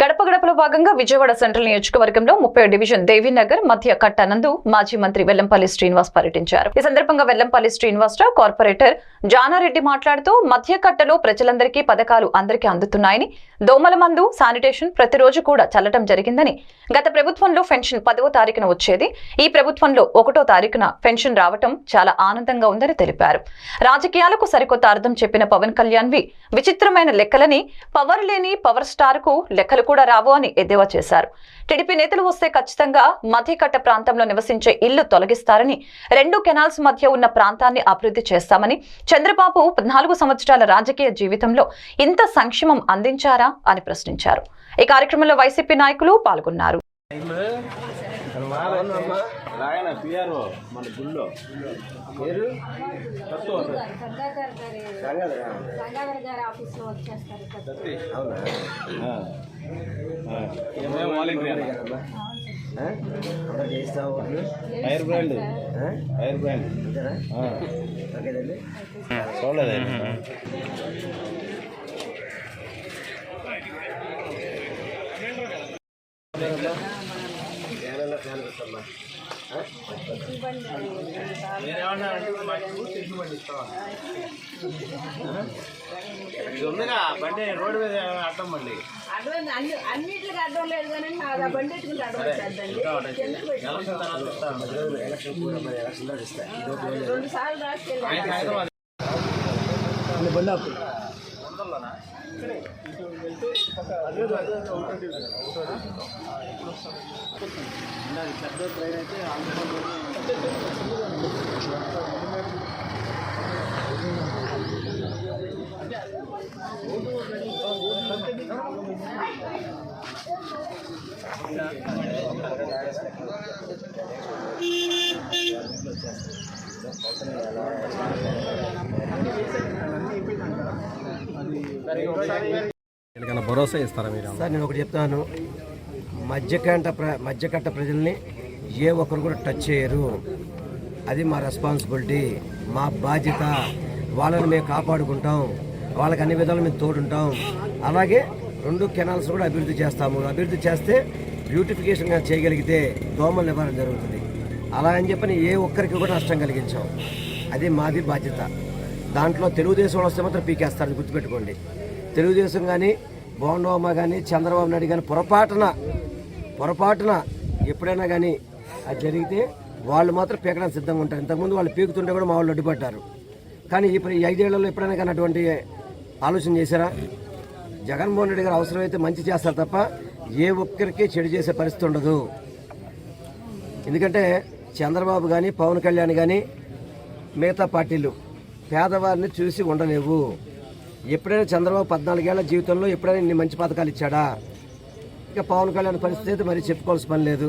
గడప గడపలో భాగంగా విజయవాడ సెంట్రల్ నియోజకవర్గంలో ముప్పై డివిజన్ దేవీనగర్ మధ్య కట్టనందు మాజీ మంత్రి వెల్లంపల్లి శ్రీనివాస్ పర్యటించారు. ఈ సందర్భంగా వెల్లంపల్లి శ్రీనివాసరావు కార్పొరేటర్ జానారెడ్డి మాట్లాడుతూ మధ్య కట్టలో ప్రజలందరికీ పథకాలు అందరికీ అందుతున్నాయని దోమల మందు శానిటేషన్ ప్రతిరోజు కూడా చల్లటం జరిగిందని గత ప్రభుత్వంలో పెన్షన్ పదవ తారీఖున వచ్చేది ఈ ప్రభుత్వంలో ఒకటో తారీఖున పెన్షన్ రావటం చాలా ఆనందంగా ఉందని తెలిపారు. రాజకీయాలకు సరికొత్త అర్థం చెప్పిన పవన్ కళ్యాణ్ వి విచిత్రమైన లెక్కలని పవర్ లేని పవర్ స్టార్కు లెక్కలు కూడా రావు అని ఎద్దేవా చేశారు. టీడీపీ నేతలు వస్తే ఖచ్చితంగా మధ్యకట్ట ప్రాంతంలో నివసించే ఇల్లు తొలగిస్తారని రెండు కెనాల్స్ మధ్య ఉన్న ప్రాంతాన్ని అభివృద్ధి చేస్తామని చంద్రబాబు పద్నాలుగు సంవత్సరాల రాజకీయ జీవితంలో ఇంత సంక్షేమం అందించారా అని ప్రశ్నించారు. ఈ కార్యక్రమంలో వైసీపీ నాయకులు పాల్గొన్నారు. ఆయన పిఆర్ఓ మన గుళ్ళో. పేరు వచ్చేస్తారు ఇక్కడ. అవునా? ఏమేమి వాలంటీర్ చేస్తావు? Fire brand. Fire brand. చూడలేదు ఫ్యాన్ పెట్టమ్మా ఇది ఉందిగా బండి రోడ్డు మీద అడ్డం అన్ని అన్నిటికి అడ్డం లేదు కానీ బండి అడ్డం ఎలక్షన్ తర్వాత ఇస్తాను. ఎలక్షన్ కూడా మరి ఎలక్షన్ దాకా ఇస్తా ఇది ఒక రోజు రెండు సార్లు రాసుకెళ్ళాను ఆయన హైదరాబాద్ బండి అది వీళ్ళకన్నా భరోసా ఇస్తారా మీరు? సార్ నేను ఒకటి చెప్తాను. మధ్యకంట ప్ర మధ్యకట్ట ప్రజల్ని ఏ ఒక్కరు కూడా టచ్ చేయరు. అది మా రెస్పాన్సిబిలిటీ మా బాధ్యత. వాళ్ళని మేము కాపాడుకుంటాం. వాళ్ళకి అన్ని విధాలు మేము తోడుంటాం. అలాగే రెండు కెనాల్స్ కూడా అభివృద్ధి చేస్తాము. అభివృద్ధి చేస్తే బ్యూటిఫికేషన్గా చేయగలిగితే దోమల నివారణ జరుగుతుంది. అలా అని చెప్పని ఏ ఒక్కరికి కూడా నష్టం కలిగించాం. అది మాది బాధ్యత. దాంట్లో తెలుగుదేశం వస్తే మాత్రం పీకేస్తారు గుర్తుపెట్టుకోండి. తెలుగుదేశం కానీ బోండోమ కానీ చంద్రబాబు నాయుడు కానీ పొరపాటున పొరపాటున ఎప్పుడైనా కానీ అది జరిగితే వాళ్ళు మాత్రం పీకడానికి సిద్ధంగా ఉంటారు. ఇంతకుముందు వాళ్ళు పీకుతుంటే కూడా మా వాళ్ళు అడ్డుపడ్డారు. కానీ ఇప్పుడు ఈ ఐదేళ్ళలో ఎప్పుడైనా కానీ అటువంటి ఆలోచన చేశారా? జగన్మోహన్ రెడ్డి గారు అవసరమైతే మంచి చేస్తారు తప్ప ఏ ఒక్కరికి చెడు చేసే పరిస్థితి ఉండదు. ఎందుకంటే చంద్రబాబు కానీ పవన్ కళ్యాణ్ కానీ మిగతా పార్టీలు పేదవారిని చూసి ఉండలేవు. ఎప్పుడైనా చంద్రబాబు పద్నాలుగేళ్ళ జీవితంలో ఎప్పుడైనా ఇన్ని మంచి పథకాలు ఇచ్చాడా? ఇక పవన్ కళ్యాణ్ పరిస్థితి అయితే మరి చెప్పుకోవాల్సిన పని లేదు.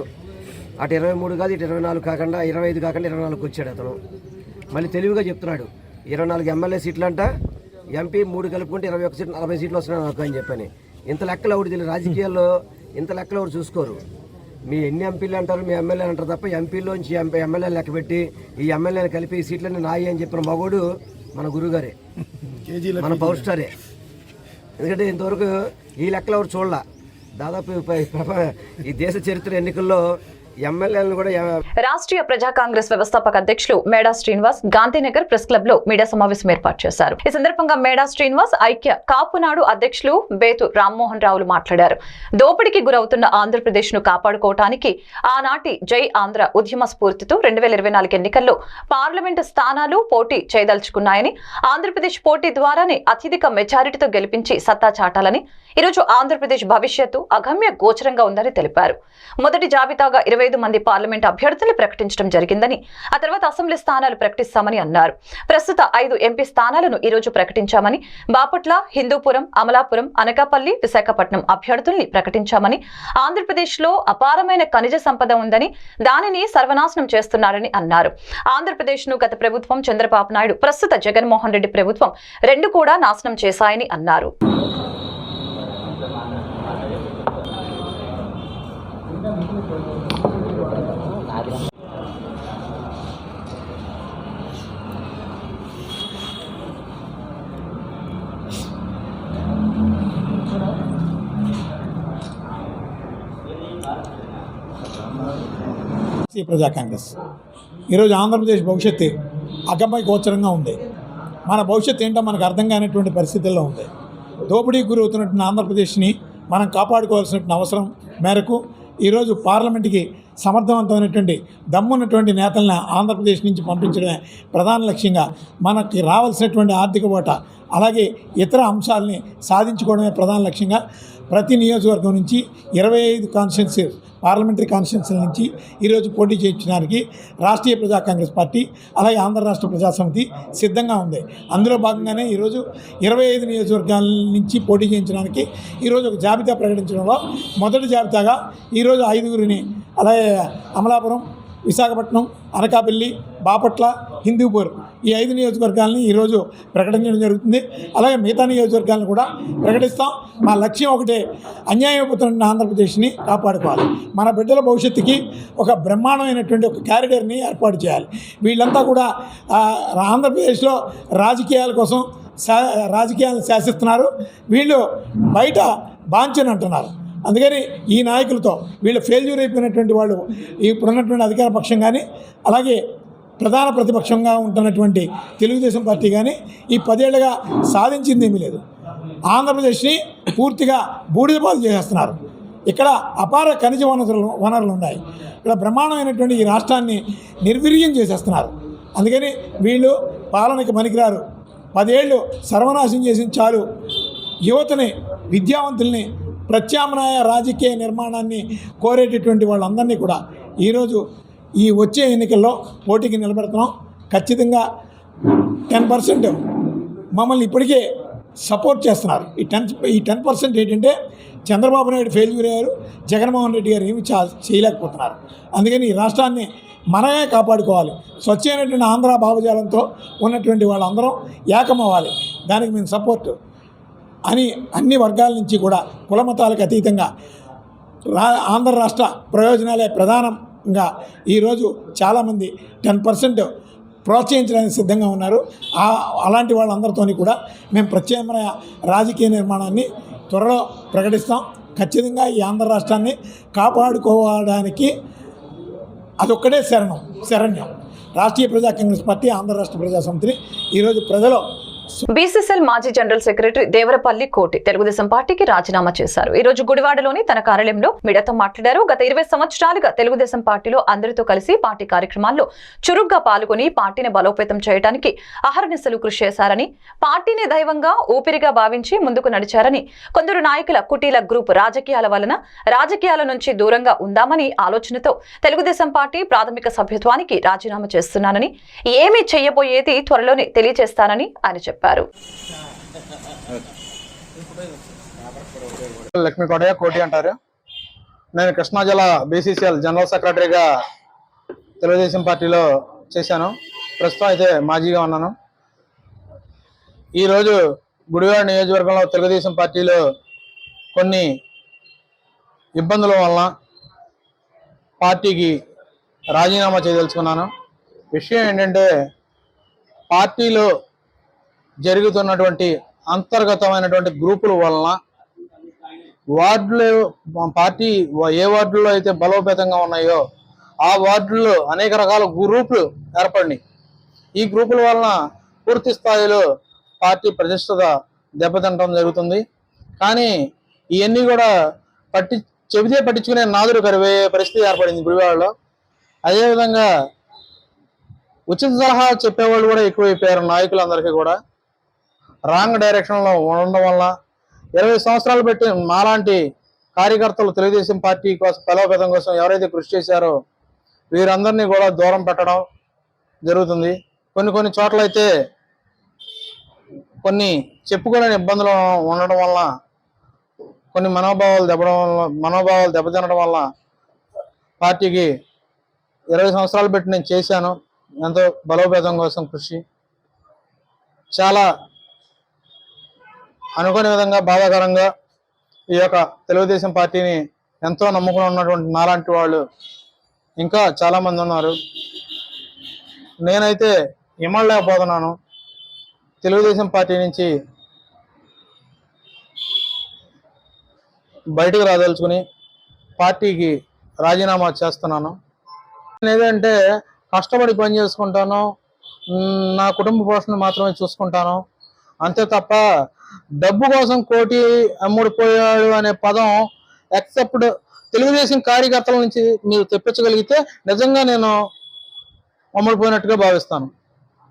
అటు ఇరవై మూడు కాదు ఇటు ఇరవై నాలుగు కాకుండా ఇరవై ఐదు కాకుండా ఇరవై నాలుగుకి వచ్చాడు అతను. మళ్ళీ తెలివిగా చెప్తున్నాడు. ఇరవై నాలుగు ఎమ్మెల్యే సీట్లు అంట ఎంపీ మూడు కలుపుకుంటే ఇరవై ఒక సీట్లు నలభై సీట్లు వస్తున్నాయి నాకు అని చెప్పని. ఇంత లెక్కలు ఒకటి తెలియదు రాజకీయాల్లో ఇంత లెక్కలు ఒకటి చూసుకోరు. మీ ఎన్ని ఎంపీలు అంటారు మీ ఎమ్మెల్యేలు అంటారు తప్ప ఎంపీలోంచి ఎంపీ ఎమ్మెల్యేలు లెక్క పెట్టి ఈ ఎమ్మెల్యేలు కలిపి ఈ సీట్లన్నీ నాయి అని చెప్పిన మగోడు మన గురుగారే. మన పవర్ స్టారే ఎందుకంటే ఇంతవరకు ఈ లెక్కలు ఎవరు చూడాల. దాదాపు ఈ దేశ చరిత్ర ఎన్నికల్లో ఎమ్మెల్యేలను కూడా రాష్ట్రీయ ప్రజా కాంగ్రెస్ వ్యవస్థాపక అధ్యక్షులు మేడా శ్రీనివాస్ గాంధీనగర్ ప్రెస్ క్లబ్లో మీడియా సమావేశం ఏర్పాటు చేశారు. ఈ సందర్భంగా మేడా శ్రీనివాస్ ఐక్య కాపునాడు అధ్యక్షులు బేతు రామ్మోహన్ రావులు మాట్లాడారు. దోపిడీకి గురవుతున్న ఆంధ్రప్రదేశ్ను కాపాడుకోవటానికి ఆనాటి జై ఆంధ్ర ఉద్యమ స్ఫూర్తితో రెండు వేల ఇరవై నాలుగు ఎన్నికల్లో పార్లమెంటు స్థానాలు పోటీ చేయదలుచుకున్నాయని ఆంధ్రప్రదేశ్ పోటీ ద్వారానే అత్యధిక మెజారిటీతో గెలిపించి సత్తా చాటాలని ఈరోజు ఆంధ్రప్రదేశ్ భవిష్యత్తు అగమ్య గోచరంగా ఉందని తెలిపారు. మొదటి జాబితాగా ఇరవై ఐదు మంది పార్లమెంట్ అభ్యర్థులు ప్రకటించడం జరిగిందని ఆ తర్వాత అసెంబ్లీ స్థానాలు ప్రకటిస్తామని అన్నారు. ప్రస్తుత ఐదు ఎంపీ స్థానాలను ఈ రోజు ప్రకటించామని బాపట్ల హిందూపురం అమలాపురం అనకాపల్లి విశాఖపట్నం అభ్యర్థుల్ని ప్రకటించామని ఆంధ్రప్రదేశ్లో అపారమైన ఖనిజ సంపద ఉందని దానిని సర్వనాశనం చేస్తున్నారని అన్నారు. ఆంధ్రప్రదేశ్ను గత ప్రభుత్వం చంద్రబాబు నాయుడు ప్రస్తుత జగన్మోహన్ రెడ్డి ప్రభుత్వం రెండు కూడా నాశనం చేశాయని అన్నారు. రాష్ట్రీయ ప్రజా కాంగ్రెస్. ఈరోజు ఆంధ్రప్రదేశ్ భవిష్యత్తు అగమ్య గోచరంగా ఉంది. మన భవిష్యత్తు ఏంటో మనకు అర్థం కానిటువంటి పరిస్థితుల్లో ఉంది. దోపిడీకి గురవుతున్నటువంటి ఆంధ్రప్రదేశ్ని మనం కాపాడుకోవాల్సినటువంటి అవసరం మేరకు ఈరోజు పార్లమెంట్కి సమర్థవంతమైనటువంటి దమ్మున్నటువంటి నేతలను ఆంధ్రప్రదేశ్ నుంచి పంపించడమే ప్రధాన లక్ష్యంగా మనకి రావాల్సినటువంటి ఆర్థిక ఓట అలాగే ఇతర అంశాలని సాధించుకోవడమే ప్రధాన లక్ష్యంగా ప్రతి నియోజకవర్గం నుంచి ఇరవై ఐదు కాన్స్టిట్యున్సీ పార్లమెంటరీ కాన్స్టిట్యున్సీల నుంచి ఈరోజు పోటీ చేయించడానికి రాష్ట్రీయ ప్రజా కాంగ్రెస్ పార్టీ అలాగే ఆంధ్ర రాష్ట్ర ప్రజాసమితి సిద్ధంగా ఉంది. అందులో భాగంగానే ఈరోజు ఇరవై ఐదు నియోజకవర్గాల నుంచి పోటీ చేయించడానికి ఈరోజు ఒక జాబితా ప్రకటించడంలో మొదటి జాబితాగా ఈరోజు ఐదుగురిని అలాగే అమలాపురం విశాఖపట్నం అనకాపల్లి బాపట్ల హిందూపూర్ ఈ ఐదు నియోజకవర్గాలని ఈరోజు ప్రకటించడం జరుగుతుంది. అలాగే మిగతా నియోజకవర్గాలను కూడా ప్రకటిస్తాం. మా లక్ష్యం ఒకటే అన్యాయపోతున్న ఆంధ్రప్రదేశ్ని కాపాడుకోవాలి. మన బిడ్డల భవిష్యత్తుకి ఒక బ్రహ్మాండమైనటువంటి ఒక క్యారిడర్ని ఏర్పాటు చేయాలి. వీళ్ళంతా కూడా ఆంధ్రప్రదేశ్లో రాజకీయాల కోసం శా రాజకీయాలను శాసిస్తున్నారు. వీళ్ళు బయట బాంచని అంటున్నారు. అందుకని ఈ నాయకులతో వీళ్ళు ఫెయిల్యూర్ అయిపోయినటువంటి వాళ్ళు ఇప్పుడున్నటువంటి అధికార పక్షం కానీ అలాగే ప్రధాన ప్రతిపక్షంగా ఉంటున్నటువంటి తెలుగుదేశం పార్టీ కానీ ఈ పదేళ్ళుగా సాధించింది ఏమీ లేదు. ఆంధ్రప్రదేశ్ని పూర్తిగా బూడిదపాలు చేసేస్తున్నారు. ఇక్కడ అపార ఖనిజ వనరులు వనరులు ఉన్నాయి. ఇక్కడ బ్రహ్మాండమైనటువంటి ఈ రాష్ట్రాన్ని నిర్వీర్యం చేసేస్తున్నారు. అందుకని వీళ్ళు పాలనకి పనికిరారు. పదేళ్ళు సర్వనాశం చేసిన చాలు యువతని విద్యావంతుల్ని ప్రత్యామ్నాయ రాజకీయ నిర్మాణాన్ని కోరేటటువంటి వాళ్ళందరినీ కూడా ఈరోజు ఈ వచ్చే ఎన్నికల్లో పోటీకి నిలబెడుతున్నాం. ఖచ్చితంగా టెన్ పర్సెంట్ మమ్మల్ని ఇప్పటికే సపోర్ట్ చేస్తున్నారు. ఈ టెన్ ఈ టెన్ పర్సెంట్ ఏంటంటే చంద్రబాబు నాయుడు ఫెయిల్యూర్ అయ్యారు. జగన్మోహన్ రెడ్డి గారు ఏమి చేయలేకపోతున్నారు. అందుకని ఈ రాష్ట్రాన్ని మనమే కాపాడుకోవాలి. స్వచ్ఛమైనటువంటి ఆంధ్ర భావజాలంతో ఉన్నటువంటి వాళ్ళందరం ఏకమవ్వాలి. దానికి మేము సపోర్ట్ అని అన్ని వర్గాల నుంచి కూడా కులమతాలకు అతీతంగా రా ఆంధ్ర రాష్ట్ర ప్రయోజనాలే ప్రధానం ఇంకా ఈరోజు చాలామంది టెన్ పర్సెంట్ ప్రోత్సహించడానికి సిద్ధంగా ఉన్నారు. అలాంటి వాళ్ళందరితోని కూడా మేము ప్రత్యామ్నాయ రాజకీయ నిర్మాణాన్ని త్వరలో ప్రకటిస్తాం. ఖచ్చితంగా ఈ ఆంధ్ర రాష్ట్రాన్ని కాపాడుకోవడానికి అదొక్కటే శరణం శరణ్యం. రాష్ట్రీయ ప్రజా కాంగ్రెస్ పార్టీ ఆంధ్ర రాష్ట్ర ప్రజా సమితిని ఈరోజు ప్రజలు బీసీసీఎల్ మాజీ జనరల్ సెక్రటరీ దేవరపల్లి కోటి తెలుగుదేశం పార్టీకి రాజీనామా చేశారు. ఈ రోజు గుడివాడలోని తన కార్యాలయంలో మీడియాతో మాట్లాడారు. గత ఇరవై సంవత్సరాలుగా తెలుగుదేశం పార్టీలో అందరితో కలిసి పార్టీ కార్యక్రమాల్లో చురుగ్గా పాల్గొని పార్టీని బలోపేతం చేయడానికి అహర్నిశలు కృషి చేశారని పార్టీని దైవంగా ఊపిరిగా భావించి ముందుకు నడిచారని కొందరు నాయకుల కుటీల గ్రూప్ రాజకీయాల వలన రాజకీయాల నుంచి దూరంగా ఉందామని ఆలోచనతో తెలుగుదేశం పార్టీ ప్రాథమిక సభ్యత్వానికి రాజీనామా చేస్తున్నానని ఏమీ చేయబోయేది త్వరలోనే తెలియజేస్తానని ఆయన చెప్పారు. లక్ష్మీ కోటయ్య కోటి అంటారు. నేను కృష్ణా జిల్లా బీసీసీఎల్ జనరల్ సెక్రటరీగా తెలుగుదేశం పార్టీలో చేశాను. ప్రస్తుతం అయితే మాజీగా ఉన్నాను. ఈరోజు గుడివాడ నియోజకవర్గంలో తెలుగుదేశం పార్టీలో కొన్ని ఇబ్బందుల వలన పార్టీకి రాజీనామా చేయదలుచుకున్నాను. విషయం ఏంటంటే పార్టీలో జరుగుతున్నటువంటి అంతర్గతమైనటువంటి గ్రూపుల వలన వార్డులు పార్టీ ఏ వార్డుల్లో అయితే బలోపేతంగా ఉన్నాయో ఆ వార్డుల్లో అనేక రకాల గ్రూపులు ఏర్పడినాయి. ఈ గ్రూపుల వలన పూర్తి స్థాయిలో పార్టీ ప్రతిష్టత దెబ్బతింటడం జరుగుతుంది. కానీ ఇవన్నీ కూడా పట్టి చెబితే పట్టించుకునే నాదుడు కరిపోయే పరిస్థితి ఏర్పడింది గుడివాడలో. అదేవిధంగా ఉచిత సలహా చెప్పేవాళ్ళు కూడా ఎక్కువైపోయారు నాయకులందరికీ కూడా. రాంగ్ డైరెక్షన్లో ఉండడం వల్ల ఇరవై సంవత్సరాలు పెట్టి మాలాంటి కార్యకర్తలు తెలుగుదేశం పార్టీ కోసం బలోపేతం కోసం ఎవరైతే కృషి చేశారో వీరందరినీ కూడా దూరం పెట్టడం జరుగుతుంది. కొన్ని కొన్ని చోట్ల అయితే కొన్ని చెప్పుకోలేని ఇబ్బందులు ఉండడం వల్ల కొన్ని మనోభావాలు దెబ్బడం వల్ల మనోభావాలు దెబ్బతినడం వల్ల పార్టీకి ఇరవై సంవత్సరాలు పెట్టి నేను చేశాను. ఎంతో బలోపేతం కోసం కృషి. చాలా అనుకోని విధంగా బాధాకరంగా ఈ యొక్క తెలుగుదేశం పార్టీని ఎంతో నమ్ముకుని ఉన్నటువంటి నాలాంటి వాళ్ళు ఇంకా చాలామంది ఉన్నారు. నేనైతే ఇమ్మడలేకపోతున్నాను తెలుగుదేశం పార్టీ నుంచి బయటకు రాదలుచుకుని పార్టీకి రాజీనామా చేస్తున్నాను. ఏదంటే కష్టపడి పని చేసుకుంటాను. నా కుటుంబ పోషణ మాత్రమే చూసుకుంటాను. అంతే తప్ప డబ్బు కోసం కోటి అమ్ముడుపోయాడు అనే పదం ఎక్సెప్ట్ తెలుగుదేశం కార్యకర్తల నుంచి మీరు తెప్పించగలిగితే నిజంగా నేను అమ్ముడుపోయినట్టుగా భావిస్తాను.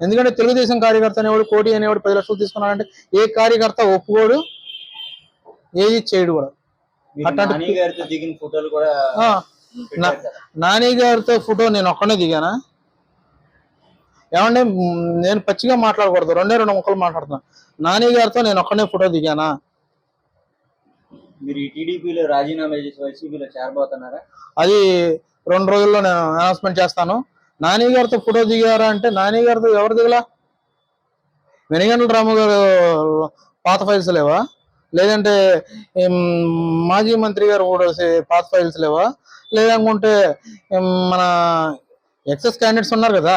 ఎందుకంటే తెలుగుదేశం కార్యకర్త అనేవాడు కోటి అనేవాడు పది లక్షలు తీసుకున్నాడంటే ఏ కార్యకర్త ఒప్పుకోడు ఏది చేయడు కూడా. అట్లాంటి-. నాని గారితో ఫోటో నేను ఒక్కనే దిగానా? ఏమంటే నేను పచ్చిగా మాట్లాడకూడదు రెండే రెండు ముక్కలు మాట్లాడుతున్నా. నాని గారితో నేను ఒక్కనే ఫోటో దిగానా? మీరు ఈ టీడీపీలో రాజీనామా చేసి వైసీపీలో చేరబోతున్నారా? అది రెండు రోజుల్లో నేను అనౌన్స్మెంట్ చేస్తాను. నాని గారితో ఫోటో దిగారా అంటే నాని గారితో ఎవరు దిగలా? వెనిగండ్ల రాము గారు పాత ఫైల్స్ లేవా? లేదంటే మాజీ మంత్రి గారు కూడా పాత ఫైల్స్ లేవా? లేదనుకుంటే మన ఎక్సెస్ క్యాండిడేట్స్ ఉన్నారు కదా?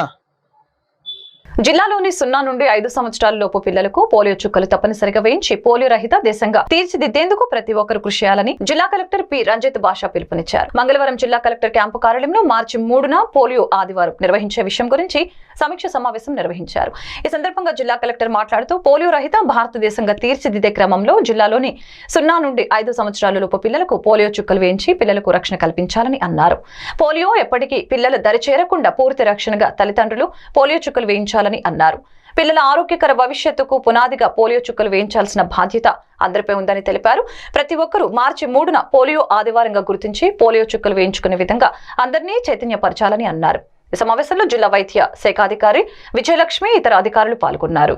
జిల్లాలోని సున్నా నుండి ఐదు సంవత్సరాల లోపు పిల్లలకు పోలియో చుక్కలు తప్పనిసరిగా వేయించి పోలియో రహిత దేశంగా తీర్చిదిద్దేందుకు ప్రతి ఒక్కరు కృషి చేయాలని జిల్లా కలెక్టర్ పి. రంజిత్ బాషా పిలుపునిచ్చారు. మంగళవారం జిల్లా కలెక్టర్ క్యాంపు కార్యాలయంలో మార్చి మూడున పోలియో ఆదివారం నిర్వహించే విషయం గురించి సమీక్ష సమావేశం నిర్వహించారు. ఈ సందర్భంగా జిల్లా కలెక్టర్ మాట్లాడుతూ పోలియో రహిత భారతదేశంగా తీర్చిదిద్దే క్రమంలో జిల్లాలోని సున్నా నుండి ఐదు సంవత్సరాల లోపు పిల్లలకు పోలియో చుక్కలు వేయించి పిల్లలకు రక్షణ కల్పించాలని అన్నారు. పోలియో ఎప్పటికీ పిల్లల దరి చేరకుండా పూర్తి రక్షణగా తల్లిదండ్రులు పోలియో చుక్కలు వేయించాలని అన్నారు. పిల్లల ఆరోగ్యకర భవిష్యత్తుకు పునాదిగా పోలియో చుక్కలు వేయించాల్సిన బాధ్యత అందరిపై ఉందని తెలిపారు. ప్రతి ఒక్కరూ మార్చి మూడున పోలియో ఆదివారంగా గుర్తించి పోలియో చుక్కలు వేయించుకునే విధంగా అందరినీ చైతన్యపరచాలని అన్నారు. ఈ సమావేశంలో జిల్లా వైద్య శాఖాధికారి విజయలక్ష్మి ఇతర అధికారులు పాల్గొన్నారు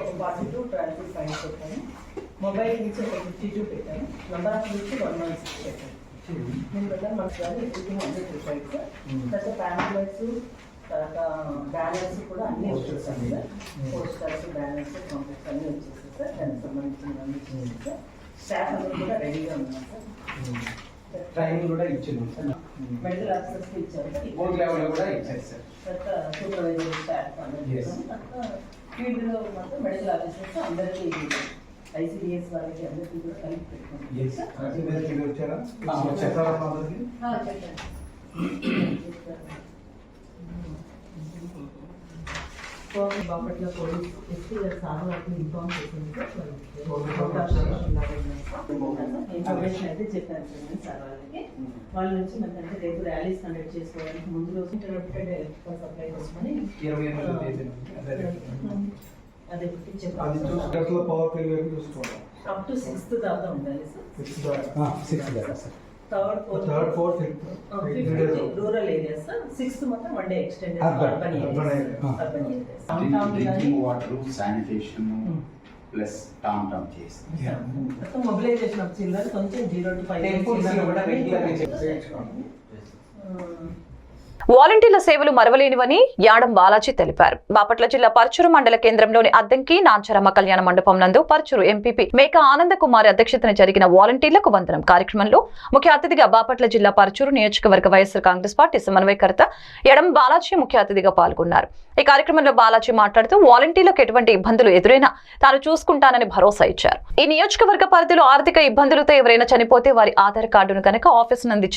ఒక ఫార్టీ టూ ట్వంటీ ఫైవ్ పెట్టాను మొబైల్ నుంచి ఒక ఫిఫ్టీ టూ పెట్టాను నంబర్ ఆఫ్ నుంచి వన్ వన్ సిక్స్ పెట్టాను నేను పెట్టాను మనకు ఎవ్రీథింగ్ హండ్రెడ్ రూపాయస్ తర్వాత ప్యాంప్లెట్స్ తర్వాత బ్యానర్స్ కూడా అన్నీ వచ్చేసాను సార్ పోస్టర్స్ బ్యానర్స్ కాంప్లెక్స్ అన్నీ వచ్చేసాయి సార్. దానికి సంబంధించిన అన్నీ వచ్చేసాయి సార్. స్టాఫ్ అందరూ కూడా రెడీగా ఉన్నాం సార్. ట్రైనింగ్ కూడా ఇచ్చింది సార్. మెడికల్ ఆఫీసర్స్కి ఇచ్చారు సార్ బోర్డు లెవెల్ కూడా ఇచ్చారు సార్. తర్వాత సూపర్వైజర్ స్టాఫ్ అందరూ ఫీల్డ్లో మాత్రం మెడికల్ ఆఫీసర్స్ అందరికీ ఐసీడిఎస్ వాళ్ళకి అందరికీ కూడా కలిపి బాపట్ల పోలీస్ ఎస్పీ గారు సార్. వాళ్ళకి ఇన్ఫార్మ్ సార్. ఇన్ఫర్మేషన్ అయితే చెప్పాను సార్ సార్ వాళ్ళకి. వాళ్ళ నుంచి మనకంటే రేపు ర్యాలీస్ కండక్ట్ చేసుకోవడానికి ముందు రోజు ఇంటర్ప్రిటెడ్ ఎలక్ట్రికల్ సప్లై కోసమని అదే చూసుకోవాలి అప్ టు సిక్స్త్ దాకా ఉండాలి సార్ సిక్స్ దాకా. సిక్స్ దాకా sir third fourth third fourth rural areas sixth మొత్తం one day extend urban drinking water sanitation plus tom tom చేసి మొత్తం మొబిలైజేషన్ ఆఫ్ చిల్డ్రన్ కొంచెం జీరో టు ఫైవ్ కూడా వాలంటీర్ల సేవలు మరవలేనివని యాడం బాలాజీ తెలిపారు. బాపట్ల జిల్లా పరచూరు మండల కేంద్రంలోని అద్దంకి నాంచరమ్మ కళ్యాణ మండపం నందు పరచూరు ఎంపీపీ మేక ఆనంద కుమార్ అధ్యక్షతన జరిగిన వాలంటీర్లకు వందనం. కార్యక్రమంలో ముఖ్య అతిథిగా బాపట్ల జిల్లా పరచూరు నియోజకవర్గ వైఎస్ఆర్ కాంగ్రెస్ పార్టీ సమన్వయకర్త ఎడం బాలాజీ ముఖ్య అతిథిగా పాల్గొన్నారు. ఈ కార్యక్రమంలో బాలాజీ మాట్లాడుతూ వాలంటీర్లకు ఎటువంటి ఇబ్బందులు ఎదురైనా తాను చూసుకుంటానని భరోసా ఇచ్చారు. ఈ నియోజకవర్గ పరిధిలో ఆర్థిక ఇబ్బందులతో ఎవరైనా చనిపోతే వారి ఆధార్ కార్డును కనుక ఆఫీస్ నందు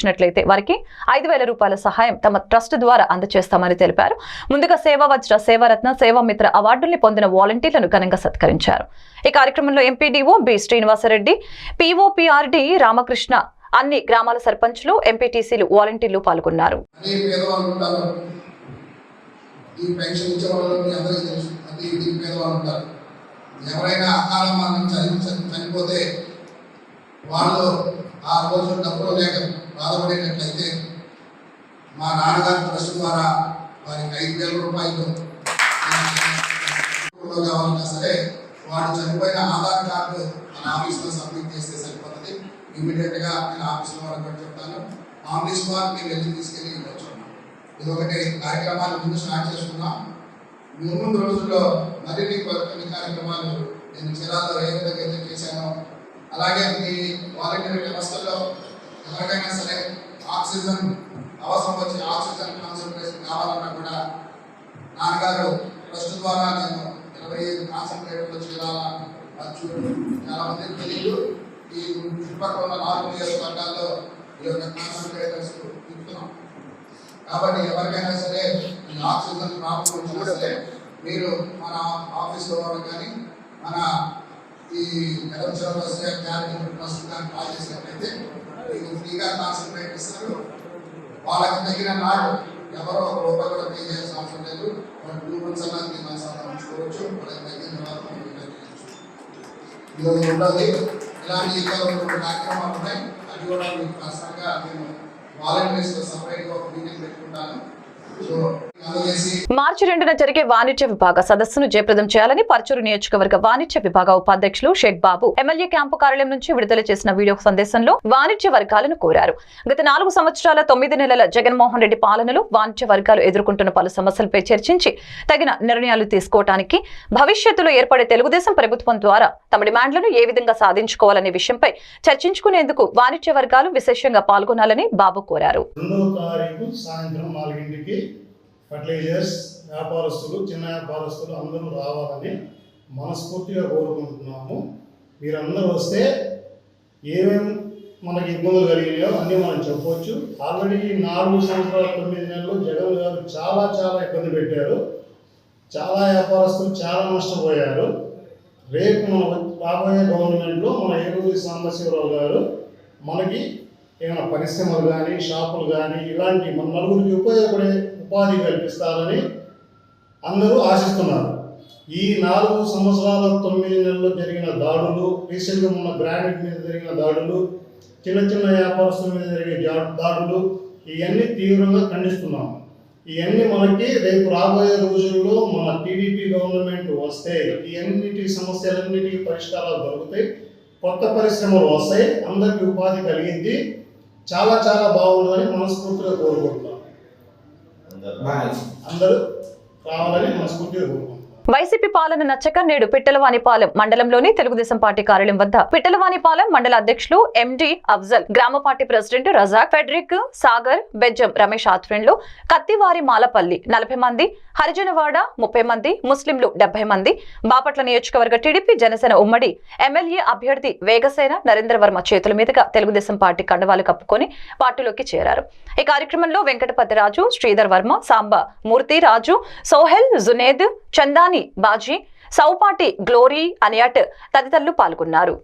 వారికి ఐదు వేల రూపాయల సహాయం తమ ట్రస్ట్ ద్వారా అందజేస్తామని తెలిపారు. ముందుగా సేవా వజ్ర సేవారత్న సేవామిత్ర అవార్డుల్ని పొందిన వాలంటీర్లను ఘనంగా సత్కరించారు. ఈ కార్యక్రమంలో MPDO B Srinivasareddy POPRD Ramakrishna అన్ని గ్రామాల సర్పంచ్లు ఎంపీటీసీలు వాలంటీర్లు పాల్గొన్నారు. ఎవరైనా అకాల మరణం చని- చనిపోతే వాళ్ళు ఆ రోజు డబ్బులు లేక బాధపడేటట్లయితే మా నాన్నగారి ట్రస్ట్ ద్వారా వారికి ఐదు వేల రూపాయలు కావాలన్నా సరే వాడు చనిపోయిన ఆధార్ కార్డు మన ఆఫీస్లో సబ్మిట్ చేస్తే సరిపోతుంది. ఇమీడియట్గా నేను ఆఫీస్లో వాళ్ళకి కూడా చెప్తాను. ఆఫీస్ వారికి మేము వెళ్ళి తీసుకెళ్ళి ఇవ్వచ్చు ఇది ఒకటి కార్యక్రమాలు ముందు స్టార్ట్ చేసుకున్నాం ముందు రోజుల్లో మరిన్ని కొన్ని కార్యక్రమాలు నేను జిల్లాలో ఏ విధంగా అయితే చేశాను అలాగే మీ వాలంటీర్ వ్యవస్థల్లో ఎవరికైనా సరే ఆక్సిజన్ అవసరం వచ్చి ఆక్సిజన్ కాన్సన్ట్రేషన్ కావాలన్నా కూడా నాన్నగారు ట్రస్ట్ ద్వారా నేను ఇరవై ఐదు కాన్సన్ట్రేటర్లు చేయాలా చాలా మందికి తెలియదు ఈ చుట్టుపక్కల ఉన్న నాలుగు నియోజకవర్గాల్లో ఈ యొక్క కాన్సన్ట్రేటర్స్ తిప్పుతున్నాం కాబట్టి ఎవరికైనా సరే ఆక్సిజన్ ప్రాబ్లం వచ్చినా సరే మీరు మన ఆఫీస్లో వాళ్ళు కానీ మన ఈ ఎలక్షన్ వస్తే క్యారెక్టర్ ట్రస్ట్ కానీ కాల్ చేసినట్లయితే మీకు ఫ్రీగా కాన్సన్ట్రేట్ ఇస్తారు. వాళ్ళకి తగిన నాడు ఎవరో ఒక రూపాయి కూడా పే చేయాల్సిన అవసరం లేదు. వాళ్ళు టూ మంత్స్ అన్నా త్రీ మంత్స్ అన్నా ఉంచుకోవచ్చు. వాళ్ళకి తగ్గిన తర్వాత మనం రిటర్న్ ఈరోజు ఉంటుంది ఇలాంటి రెండు కార్యక్రమాలు ఉన్నాయి. అది కూడా మీకు పర్సనల్గా నేను వాలంటీర్స్ సపరేట్గా ఒక మీటింగ్ పెట్టుకుంటాను. సో మార్చి రెండున జరిగే వాణిజ్య విభాగ సదస్సును జయప్రదం చేయాలని పరచూరు నియోజకవర్గ వాణిజ్య విభాగ ఉపాధ్యక్షులు షేక్ బాబు ఎమ్మెల్యే క్యాంపు కార్యాలయం నుంచి విడుదల చేసిన వీడియో సందేశంలో వాణిజ్య వర్గాలను కోరారు. గత నాలుగు సంవత్సరాల తొమ్మిది నెలల జగన్మోహన్ రెడ్డి పాలనలో వాణిజ్య వర్గాలు ఎదుర్కొంటున్న పలు సమస్యలపై చర్చించి తగిన నిర్ణయాలు తీసుకోవడానికి భవిష్యత్తులో ఏర్పడే తెలుగుదేశం ప్రభుత్వం ద్వారా తమ డిమాండ్లను ఏ విధంగా సాధించుకోవాలనే విషయంపై చర్చించుకునేందుకు వాణిజ్య వర్గాలు విశేషంగా పాల్గొనాలని బాబు కోరారు. ఫర్టిలైజర్స్ వ్యాపారస్తులు చిన్న వ్యాపారస్తులు అందరూ రావాలని మనస్ఫూర్తిగా కోరుకుంటున్నాము. మీరందరూ వస్తే ఏమేమి మనకి ఇబ్బందులు కలిగినాయో అన్నీ మనం చెప్పవచ్చు ఆల్రెడీ నాలుగు సంవత్సరాల తొమ్మిది నెలలు జగన్ గారు చాలా చాలా ఇబ్బంది పెట్టారు. చాలా వ్యాపారస్తులు చాలా నష్టపోయారు. రేపు మన రాబోయే గవర్నమెంట్లో మన ఏలూరి సాంబశివరావు గారు మనకి ఏమైనా పరిశ్రమలు కానీ షాపులు కానీ ఇలాంటి మన నలుగురికి ఉపయోగపడే ఉపాధి కల్పిస్తారని అందరూ ఆశిస్తున్నారు. ఈ నాలుగు సంవత్సరాల తొమ్మిది నెలల్లో జరిగిన దాడులు రీసెంట్గా ఉన్న గ్రానైట్ మీద జరిగిన దాడులు చిన్న చిన్న వ్యాపారస్తుల మీద జరిగే దాడులు ఇవన్నీ తీవ్రంగా ఖండిస్తున్నాం. ఇవన్నీ మనకి రేపు రాబోయే రోజుల్లో మన టీడీపీ గవర్నమెంట్ వస్తే ఇవన్నిటి సమస్యలన్నిటికీ పరిష్కారాలు దొరుకుతాయి కొత్త పరిశ్రమలు వస్తాయి అందరికీ ఉపాధి కలిగింది చాలా చాలా బాగుంటుందని మనస్ఫూర్తిగా కోరుకుంటున్నాం. అందరూ రావాలని మనస్ఫూర్తిగా కోరుకుంటున్నాం. వైసీపీ పాలన నచ్చక నేడు పిట్టలవానిపాలెం మండలంలోని తెలుగుదేశం పార్టీ కార్యాలయం వద్ద పిట్టలవానిపాలెం మండల అధ్యక్షులు ఎండి అఫ్జల్ గ్రామ party president Razak Frederick Sagar Bejjam Ramesh ఆధ్వర్యంలో కత్తివారి మాలపల్లి నలభై మంది హరిజనవాడ ముప్పై మంది ముస్లింలు డెబ్బై మంది బాపట్ల నియోజకవర్గ టీడీపీ జనసేన ఉమ్మడి ఎమ్మెల్యే అభ్యర్థి వేగసేన నరేంద్ర వర్మ చేతుల మీదుగా తెలుగుదేశం పార్టీ కండవాలు కప్పుకొని పార్టీలోకి చేరారు. ఈ కార్యక్రమంలో వెంకటపతి రాజు శ్రీధర్ వర్మ సాంబ మూర్తి రాజు సోహెల్ జునేద్ చందాన్ బాజీ సౌపాటి గ్లోరీ అనియట్ తదితరులు పాల్గొన్నారు.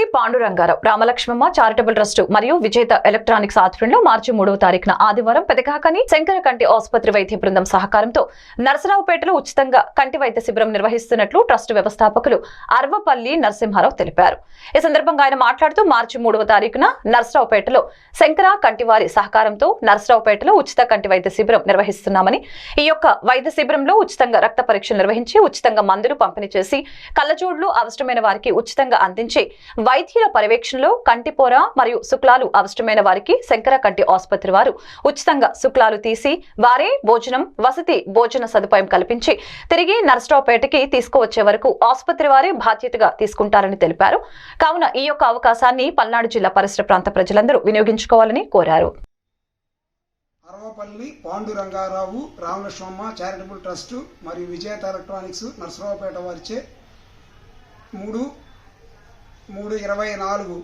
అరవపల్లి పాండురంగారావు రామలక్ష్మమ్మ చారిటబుల్ ట్రస్ట్ మరియు విజేత ఎలక్ట్రానిక్స్ ఆధ్వర్యంలో మార్చి మూడవ తారీఖున ఆదివారం పెదకాకని శంకర కంటి ఆసుపత్రి వైద్య బృందం సహకారంతో నరసరావుపేటలో ఉచితంగా కంటి వైద్య శిబిరం నిర్వహిస్తున్నట్లు ట్రస్ట్ వ్యవస్థాపకులు అరవపల్లి నరసింహారావు తెలిపారు. ఈ సందర్భంగా ఆయన మాట్లాడుతూ మార్చి మూడవ తారీఖున నరసరావుపేటలో శంకర కంటివారి సహకారంతో నరసరావుపేటలో ఉచిత కంటి వైద్య శిబిరం నిర్వహిస్తున్నామని ఈ యొక్క వైద్య శిబిరంలో ఉచితంగా రక్త పరీక్షలు నిర్వహించి ఉచితంగా మందులు పంపిణీ చేసి కళ్ళజోడ్లు అవసరమైన వారికి ఉచితంగా అందించి వైద్యుల పర్యవేక్షణలో కంటిపోర మరియు శుక్లాలు అవసరమైన వారికి శంకర కంటి ఆసుపత్రి వారు ఉచితంగా శుక్లాలు తీసి వారే భోజనం వసతి భోజన సదుపాయం కల్పించి తిరిగి నరసరావుపేటకి తీసుకువచ్చే వరకు ఆసుపత్రి వారే బాధ్యతగా తీసుకుంటారని తెలిపారు. కావున ఈ యొక్క అవకాశాన్ని పల్నాడు జిల్లా పరిసర ప్రాంత ప్రజలందరూ వినియోగించుకోవాలని కోరారు. అరవపల్లి పాండురంగారావు రామలక్ష్మమ్మ చారిటబుల్ ట్రస్ట్ మరియు విజేత ఎలక్ట్రానిక్స్ నర్సరావుపేట వారిచే మూడు మూడు ఇరవై నాలుగు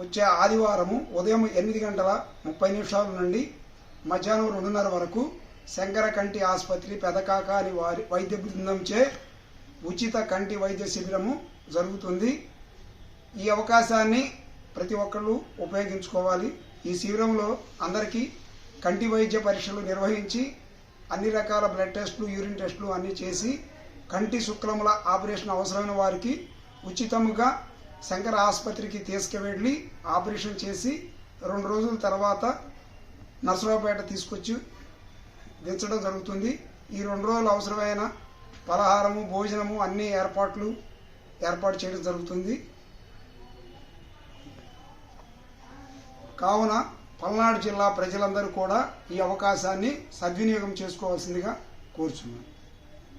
వచ్చే ఆదివారము ఉదయం ఎనిమిది గంటల ముప్పై నిమిషాల నుండి మధ్యాహ్నం రెండున్నర వరకు శంకర కంటి ఆసుపత్రి పెదకాక అని వారి వైద్య బృందంచే ఉచిత కంటి వైద్య శిబిరము జరుగుతుంది. ఈ అవకాశాన్ని ప్రతి ఒక్కళ్ళు ఉపయోగించుకోవాలి. ఈ శిబిరంలో అందరికీ కంటి వైద్య పరీక్షలు నిర్వహించి అన్ని రకాల బ్లడ్ టెస్టులు యూరిన్ టెస్టులు అన్నీ చేసి కంటి శుక్లముల ఆపరేషన్ అవసరమైన వారికి ఉచితముగా శంకర ఆసుపత్రికి తీసుకువెళ్ళి ఆపరేషన్ చేసి రెండు రోజుల తర్వాత నర్సరావుపేట తీసుకొచ్చి దించడం జరుగుతుంది. ఈ రెండు రోజులు అవసరమైన పలహారము భోజనము అన్ని ఏర్పాట్లు ఏర్పాటు చేయడం జరుగుతుంది. కావున పల్నాడు జిల్లా ప్రజలందరూ కూడా ఈ అవకాశాన్ని సద్వినియోగం చేసుకోవాల్సిందిగా కోరుచున్నాను.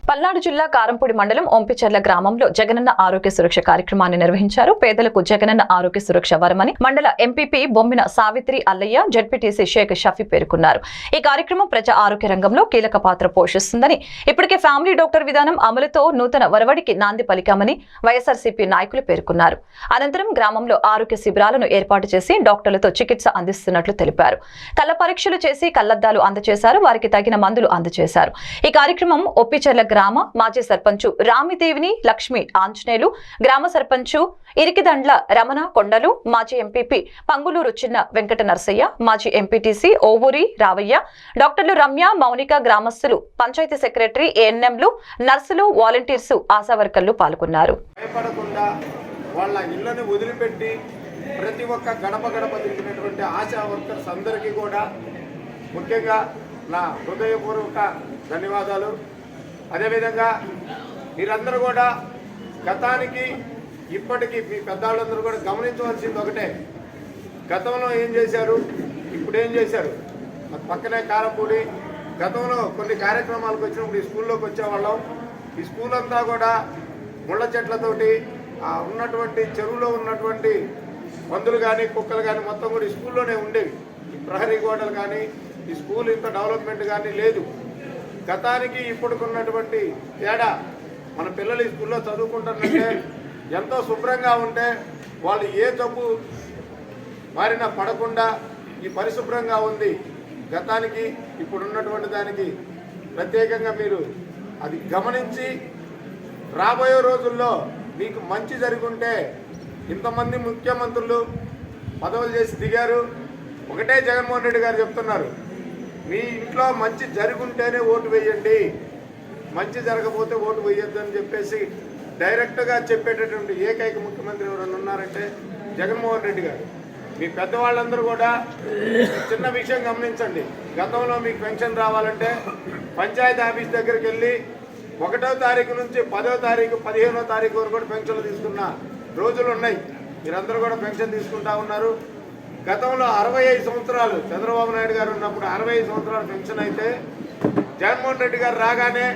పల్నాడు జిల్లా కారంపూడి మండలం ఒంపిచెర్ల గ్రామంలో జగనన్న ఆరోగ్య సురక్ష కార్యక్రమాన్ని నిర్వహించారు. పేదలకు జగనన్న ఆరోగ్య సురక్ష వరమని మండల ఎంపీపీ బొమ్మిన సావిత్రి అల్లయ్య జడ్పీటీసీ షేక్ షఫీ పేర్కొన్నారు. ఈ కార్యక్రమం ప్రజా ఆరోగ్య రంగంలో కీలక పాత్ర పోషిస్తుందని ఇప్పటికే ఫ్యామిలీ డాక్టర్ విధానం అమలుతో నూతన వరవడికి నాంది పలికామని వైఎస్ఆర్సీపీ నాయకులు పేర్కొన్నారు. అనంతరం గ్రామంలో ఆరోగ్య శిబిరాలను ఏర్పాటు చేసి డాక్టర్లతో చికిత్స అందిస్తున్నట్లు తెలిపారు. కళ్ళ పరీక్షలు చేసి కళ్ళద్దాలు అందజేశారు వారికి తగిన మందులు అందజేశారు ఈ కార్యక్రమం ఒప్పిచర్ల గ్రామ మాజీ సర్పంచు రామిదేవిని లక్ష్మి ఆంజనేయులు గ్రామ సర్పంచు ఇరికిదండ్ల రమణ కొండలు మాజీ ఎంపీపీ పంగులూరు చిన్న వెంకట నరసయ్య మాజీ ఎంపీటీసీ ఓవూరి రావయ్య డాక్టర్లు రమ్య మౌనిక గ్రామస్తులు పంచాయతీ సెక్రటరీ ఏఎన్ఎంలు నర్సులు వాలంటీర్సు ఆశా వర్కర్లు పాల్గొన్నారు. వాళ్ళ ఇళ్ళని వదిలిపెట్టి ప్రతి ఒక్క గడప గడప తిరిగినటువంటి ఆశా వర్కర్స్ అందరికీ కూడా ముఖ్యంగా నా హృదయపూర్వక ధన్యవాదాలు. అదేవిధంగా మీరందరూ కూడా గతానికి ఇప్పటికీ మీ పెద్దవాళ్ళందరూ కూడా గమనించవలసింది ఒకటే. గతంలో ఏం చేశారు? ఇప్పుడు ఏం చేశారు? పక్కనే కారంపూడి. గతంలో కొన్ని కార్యక్రమాలకు వచ్చినప్పుడు ఈ స్కూల్లోకి వచ్చేవాళ్ళం. ఈ స్కూల్ అంతా కూడా ముళ్ళ చెట్లతోటి ఉన్నటువంటి చెరువులో ఉన్నటువంటి పందులు కానీ కుక్కలు కానీ మొత్తం కూడా ఈ స్కూల్లోనే ఉండేవి. ఈ ప్రహరీ గోడలు కానీ ఈ స్కూల్ ఇంత డెవలప్మెంట్ కానీ లేదు. గతానికి ఇప్పుడుకున్నటువంటి తేడా మన పిల్లలు ఈ స్కూల్లో చదువుకుంటారంటే ఎంతో శుభ్రంగా ఉంటే వాళ్ళు ఏ తప్పు మారిన పడకుండా ఈ పరిశుభ్రంగా ఉంది. గతానికి ఇప్పుడున్నటువంటి దానికి ప్రత్యేకంగా మీరు అది గమనించి రాబోయే రోజుల్లో మీకు మంచి జరుగుంటే ఇంతమంది ముఖ్యమంత్రులు పదవులు చేసి దిగారు. ఒకటే జగన్మోహన్ రెడ్డి గారు చెప్తున్నారు మీ ఇంట్లో మంచి జరుగుంటేనే ఓటు వేయండి. మంచి జరగకపోతే ఓటు వేయొద్దు అని చెప్పేసి డైరెక్ట్గా చెప్పేటటువంటి ఏకైక ముఖ్యమంత్రి ఎవరైనా ఉన్నారంటే జగన్మోహన్ రెడ్డి గారు. మీ పెద్దవాళ్ళందరూ కూడా చిన్న విషయం గమనించండి. గతంలో మీకు పెన్షన్ రావాలంటే పంచాయతీ ఆఫీస్ దగ్గరికి వెళ్ళి ఒకటో తారీఖు నుంచి పదో తారీఖు పదిహేనో తారీఖు వరకు కూడా పెన్షన్లు తీసుకున్న రోజులు ఉన్నాయి. మీరందరూ కూడా పెన్షన్ తీసుకుంటా ఉన్నారు. గతంలో అరవై ఐదు సంవత్సరాలు చంద్రబాబు నాయుడు గారు ఉన్నప్పుడు అరవై ఐదు సంవత్సరాలు పెన్షన్ అయితే జగన్మోహన్ రెడ్డి గారు రాగానే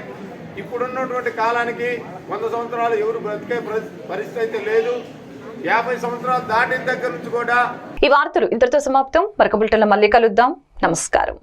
ఇప్పుడున్నటువంటి కాలానికి వంద సంవత్సరాలు ఎవరు బ్రతికే పరిస్థితి అయితే లేదు. యాభై సంవత్సరాలు దాటిన దగ్గర నుంచి కూడా ఈ వార్తలు ఇంతటితో సమాప్తం. మరొక బులెటిన్లో మళ్ళీ కలుద్దాం. నమస్కారం.